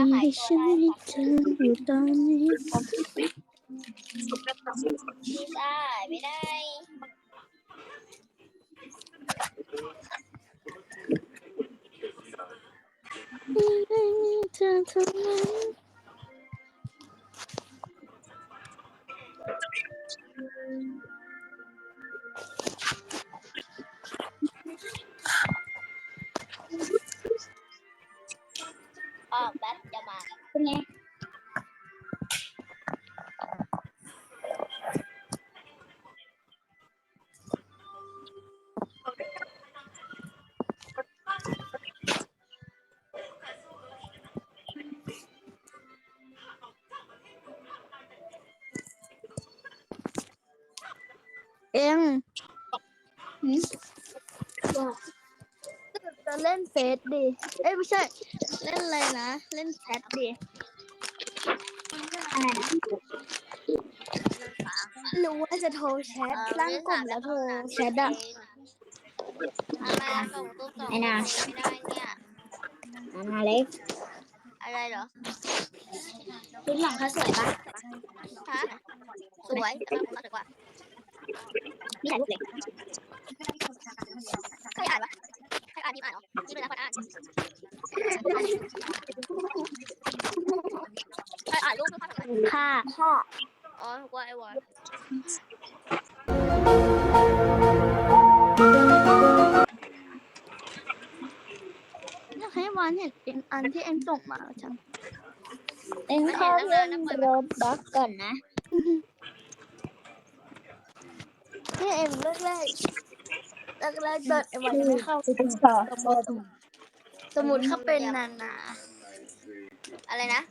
าหายที่ตัฉัวนได้มีเธออยู่ตอนนี้ลิซ่าไม่ได้ไม่มีเธอเท่านั้นออกแป๊บจะมา เป็นไงเอ็งว่าจะเล่นเฟซดิ เอ้ยไม่ใช่ เล่นอะไรนะ เล่นแชทดิอะไรนะหรือว่าจะโทรแชทร่างกลุ่มแล้วโทรแชทอะอะไรส่งรูปส่งไม่ได้เนี่ยนานาเล็กอะไรเหรอรุ่นหลังเขาสวยปะฮะสวยแต่ว่าสวยกว่านี่ถ่ายรูปเล็ก ใครอ่านวะใครอ่านพิมพ์อ่านเหรอนี่เป็นนักอ่าน ใครอ่านรูปรูปภาพอะไรค่ะพ่ออ๋อว่าไอ้วอนอยากให้วานเห็นเป็นอันที่เอ็งส่งมาจังเอ็งเข้าเล่นโรบล็อกก่อนนะที่เอ็งเลิกแรกแรกแรกๆเดินไอ้วันยังไม่เข้าเป็นต่อ สมมติเขาเป็นนานา อะไรนะ